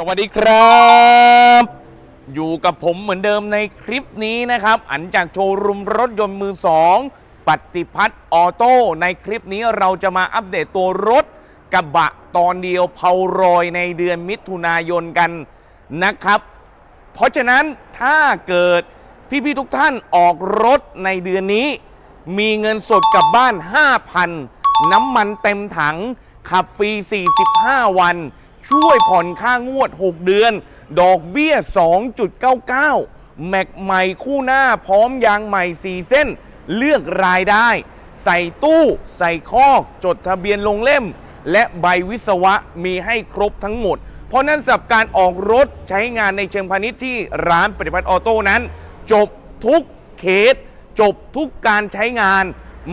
สวัสดีครับ อยู่กับผมเหมือนเดิมในคลิปนี้นะครับ อันจากโชว์รูมรถยนต์มือสองปฏิพัฒน์ออโต้ในคลิปนี้เราจะมาอัปเดตตัวรถกระบะตอนเดียวเผารอยในเดือนมิถุนายนกันนะครับ เพราะฉะนั้นถ้าเกิดพี่ๆทุกท่านออกรถในเดือนนี้ มีเงินสดกลับบ้าน 5,000 น้ำมันเต็มถังขับฟรี 45 วัน ช่วยผ่อนค่างวด 6 เดือน ดอกเบี้ย 2.99 แม็กใหม่คู่หน้าพร้อมยางใหม่ 4 เส้น เลือกรายได้ ใส่ตู้ใส่คอก จดทะเบียนลงเล่ม และใบวิศวะมีให้ครบทั้งหมด เพราะนั้นสับการออกรถใช้งานในเชิงพาณิชย์ที่ร้านปฏิพัฒน์ออโต้นั้น จบทุกเคสจบทุกการใช้งาน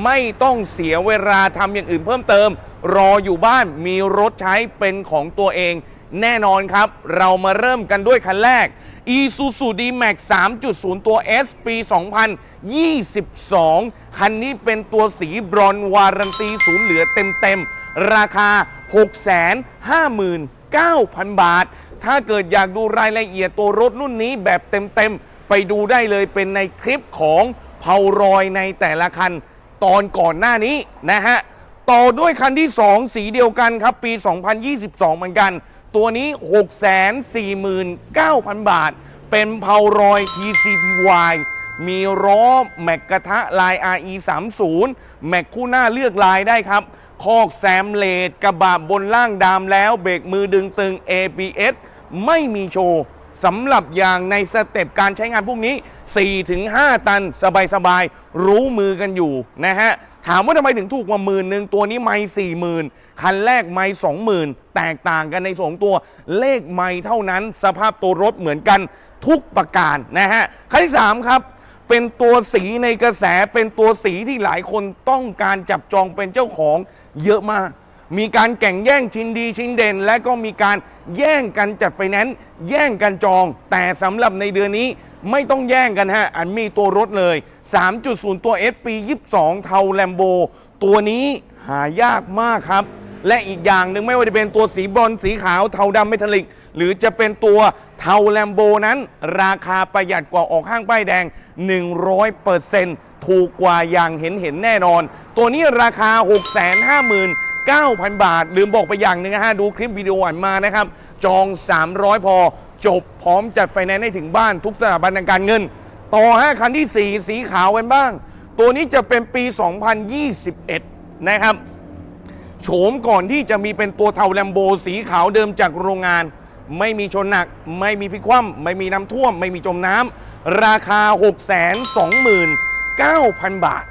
ไม่ต้องเสียเวลาทำอย่างอื่นเพิ่มเติม รออยู่บ้านมีรถใช้เป็นของตัวเอง แน่นอนครับ เรามาเริ่มกันด้วยคันแรก Isuzu D-Max 3.0 ตัว S ปี 2022 คันนี้เป็นตัวสีบรอนวารันตีศูนย์เหลือเต็มๆ ราคา 659,000 บาท ถ้าเกิดอยากดูรายละเอียดตัวรถรุ่นนี้แบบเต็มๆ ไปดูได้เลยเป็นในคลิปของเผารอยในแต่ละคันตอนก่อนหน้านี้นะฮะ ต่อด้วยคันที่ 2 สีเดียวกันครับ ปี 2022 เหมือนกัน ตัวนี้ 649,000 บาท เป็นเผารอย TCPY มีล้อแม็กกระทะลาย RE 30แม็กคู่หน้าเลือกลายได้ครับ คอกแซมเลดกระบะบนล่างดามแล้ว เบรกมือดึงตึง ABS ไม่มีโชว์สำหรับอย่างในสเต็ปการใช้งานพวกนี้ 4-5 ตัน สบายๆ รู้มือกันอยู่นะฮะ ถามว่าทำไมถึงถูกกว่าหมื่นหนึ่งตัวนี้ไม่สี่หมื่นคันแรกไม่สองหมื่นแตกต่างกันในสองตัว เลขไม่เท่านั้น สภาพตัวรถเหมือนกันทุกประการนะฮะคันที่สามครับเป็นตัวสีในกระแสเป็นตัวสีที่หลายคนต้องการจับจองเป็นเจ้าของเยอะมาก มีการแข่งแย่งชิ้นดีชิ้นเด่น และก็มีการแย่งกันจัดไฟแนนซ์แย่งกันจอง แต่สำหรับในเดือนนี้ไม่ต้องแย่งกันฮะอันมีตัวรถเลย 3.0 ตัว S ปี 22 เทาแลมโบ ตัวนี้หายากมากครับ และอีกอย่างหนึ่งไม่ว่าจะเป็นตัวสีบรอนสีขาวเทาดำเมทัลลิก หรือจะเป็นตัวเทาแลมโบนั้น ราคาประหยัดกว่าออกห้างป้ายแดง 100%ถูกกว่าอย่างเห็นเห็นแน่นอน ตัวนี้ราคา 659,000 บาท ลืมบอกไปอย่างหนึ่งนะฮะ ดูคลิปวิดีโออ่านมานะครับ จอง 300 พอ จบพร้อมจัดไฟแนนซ์ให้ถึงบ้านทุกสถาบันทางการเงิน ต่อห้าคันที่ 4 สีขาวกันบ้าง ตัวนี้จะเป็นปี 2021 นะครับโฉมก่อนที่จะมีเป็นตัวเทาแลมโบสีขาวเดิมจากโรงงาน ไม่มีชนหนัก ไม่มีพิคว่ำไม่มีน้ำท่วม ไม่มีจมน้ำราคา 629,000 บาท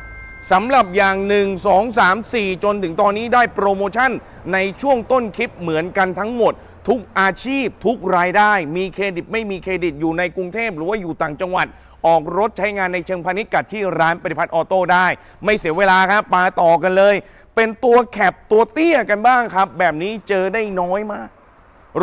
สำหรับอย่าง 1 2 3 4 จนถึงตอนนี้ได้โปรโมชั่นในช่วงต้นคลิปเหมือนกันทั้งหมด ทุกอาชีพทุกรายได้ มีเครดิตไม่มีเครดิตอยู่ในกรุงเทพหรือว่าอยู่ต่างจังหวัด ออกรถใช้งานในเชิงพาณิชย์กับที่ร้านปฏิพัฒน์ออโต้ได้ ไม่เสียเวลาครับมาต่อกันเลย เป็นตัวแคปตัวเตี้ยกันบ้างครับ แบบนี้เจอได้น้อยมาก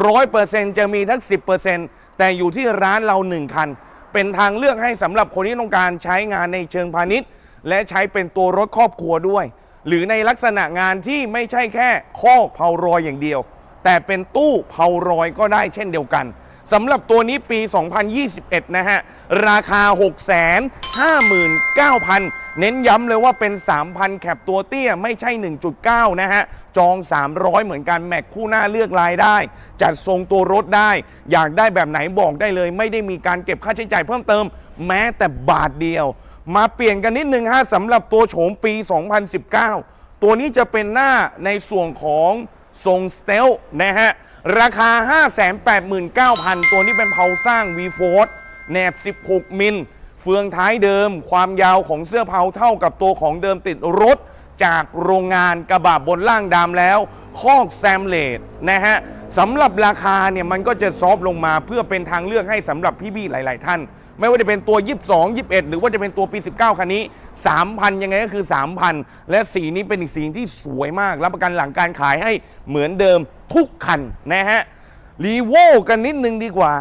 ร้อยเปอร์เซ็นต์จะมีทั้งสิบเปอร์เซ็นต์แต่อยู่ที่ร้านเราหนึ่งคัน เป็นทางเลือกให้สำหรับคนที่ต้องการใช้งานในเชิงพาณิชย์ และใช้เป็นตัวรถครอบครัวด้วย หรือในลักษณะงานที่ไม่ใช่แค่ข้อกเผารอยอย่างเดียว แต่เป็นตู้เผารอยก็ได้เช่นเดียวกัน สำหรับตัวนี้ปี 2021 นะฮะ ราคา 659,000 เน้นย้ำเลยว่าเป็น 3,000 แคปตัวเตี้ย ไม่ใช่ 1.9 นะฮะ จอง 300 เหมือนกัน แม็กคู่หน้าเลือกลายได้ จัดทรงตัวรถได้ อยากได้แบบไหนบอกได้เลย ไม่ได้มีการเก็บค่าใช้จ่ายเพิ่มเติม แม้แต่บาทเดียว มาเปลี่ยนกันนิดนึงฮะสำหรับตัวโฉมปี 2019 ตัวนี้จะเป็นหน้าในส่วนของทรงสเตลนะฮะ ราคา 589,000 ตัวนี้เป็นเผาสร้าง v ีโฟแหนบ 16 มิล เฟืองท้ายเดิม ความยาวของเสื้อเผาเท่ากับตัวของเดิมติดรถ จากโรงงานกระบะบนล่างดำแล้ว คอกแซมเลดนะฮะสำหรับราคาเนี่ยมันก็จะซอฟต์ลงมาเพื่อเป็นทางเลือกให้สำหรับพี่ๆหลาย ๆ ท่าน ไม่ว่าจะเป็นตัว 22 21 หรือว่าจะเป็นตัวปี 19 คันนี้ 3,000 ยังไงก็คือ 3,000 และสีนี้เป็นอีกสีที่สวยมากรับประกันหลังการขายให้เหมือนเดิมทุกคันนะฮะรีโวกันนิดนึงดีกว่า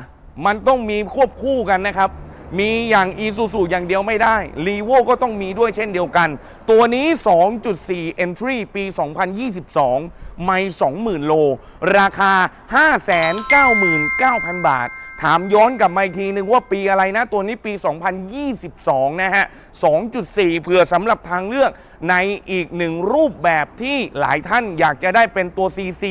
มันต้องมีควบคู่กันนะครับมีอย่าง e s u z u อย่างเดียวไม่ได้ r e v o ก็ต้องมีด้วยเช่นเดียวกัน ตัวนี้ 2.4 entry ปี 2022 ไม่ 20,000 โล ราคา 599,000 บาท ถามย้อนกลับมาอีกทีนึงว่าปีอะไรนะ ตัวนี้ปี 2022 นะฮะ 2.4 เผื่อสำหรับทางเลือกในอีกหนึ่งรูปแบบที่หลายท่านอยากจะได้เป็นตัว CC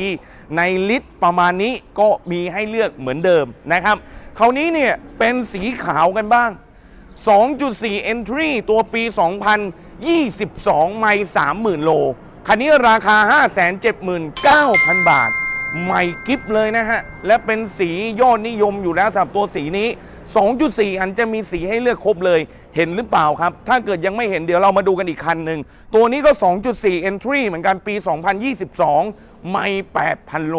ในลิตรประมาณนี้ก็มีให้เลือกเหมือนเดิมนะครับ คราวนี้เนี่ยเป็นสีขาวกันบ้าง 2.4 entry ตัวปี 2022 ไม่ 30,000 โล คันนี้ราคา 579,000 บาท ใหม่กิฟเลยนะฮะ และเป็นสียอดนิยมอยู่แล้วสำหรับตัวสีนี้ 2.4 อันจะมีสีให้เลือกครบเลยเห็นหรือเปล่าครับ ถ้าเกิดยังไม่เห็นเดี๋ยวเรามาดูกันอีกคันหนึ่ง ตัวนี้ก็ 2.4 entry เหมือนกันปี 2022 ไม่ 8,000 โล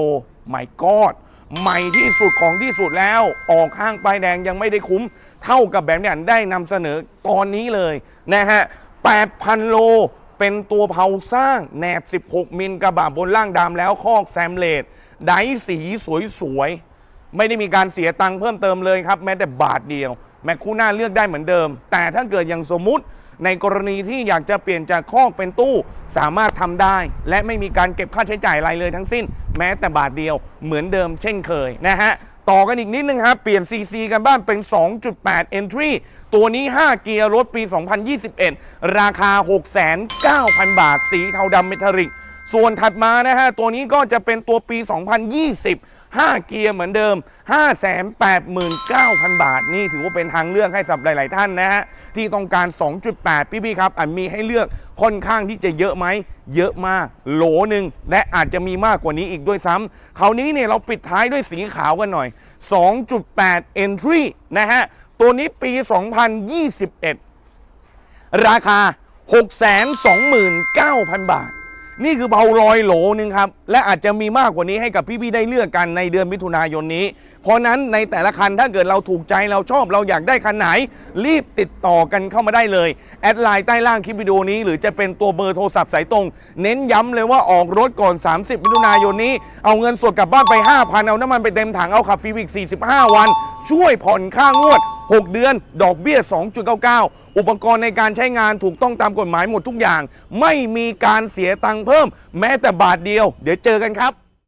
ไม่กอดใหม่ที่สุดของที่สุดแล้ว ออกข้างป้ายแดงยังไม่ได้คุ้ม เท่ากับแบบนี้ได้นำเสนอตอนนี้เลยนะฮะ 8,000 โล เป็นตัวเผาสร้างแหนบ 16 มิลกระบะบนล่างดำแล้วคอกแซมเลดไดสีสวยๆ ไม่ได้มีการเสียตังค์เพิ่มเติมเลยครับ แม้แต่บาทเดียว แมคคู่หน่าเลือกได้เหมือนเดิม แต่ถ้าเกิดอย่างสมมุติในกรณีที่อยากจะเปลี่ยนจากคอกเป็นตู้สามารถทำได้ และไม่มีการเก็บค่าใช้จ่ายอะไรเลยทั้งสิ้น แม้แต่บาทเดียวเหมือนเดิมเช่นเคยนะฮะ ต่อกันอีกนิดนึงครับ เปลี่ยน CC กันบ้างเป็น 2.8 Entry ตัวนี้ 5 เกียร์รถปี 2021 ราคา69,000 บาท สีเทาดำเมทัลลิก ส่วนถัดมานะฮะ ตัวนี้ก็จะเป็นตัวปี 2020 5 เกียร์เหมือนเดิม 589,000 บาท นี่ถือว่าเป็นทางเลือกให้สำหรับหลาย ๆ ท่านนะฮะ ที่ต้องการ 2.8 พี่ๆครับอันมีให้เลือกค่อนข้างที่จะเยอะไหม เยอะมากโหลหนึ่งและอาจจะมีมากกว่านี้อีกด้วยซ้ำคราวนี้เนี่ยเราปิดท้ายด้วยสีขาวกันหน่อย 2.8 entry นะฮะ ตัวนี้ปี 2021 ราคา 629,000 บาท นี่คือเบาลอยโหลหนึ่งครับ และอาจจะมีมากกว่านี้ให้กับพี่ๆได้เลือกกันในเดือนมิถุนายนนี้ เพราะนั้นในแต่ละคันถ้าเกิดเราถูกใจเราชอบเราอยากได้คันไหน รีบติดต่อกันเข้ามาได้เลย แอดไลน์ใต้ล่างคลิปวิดีโอนี้ หรือจะเป็นตัวเบอร์โทรศัพท์สายตรง เน้นย้ำเลยว่าออกรถก่อน 30 มิถุนายนนี้ เอาเงินสดกลับบ้านไป 5,000 เอาน้ำมันไปเต็มถังเอาขับฟรีอีก45 วัน ช่วยผ่อนค่างวด 6 เดือน ดอกเบี้ย 2.99 อุปกรณ์ในการใช้งานถูกต้องตามกฎหมายหมดทุกอย่าง ไม่มีการเสียตังค์เพิ่ม แม้แต่บาทเดียว เดี๋ยวเจอกันครับ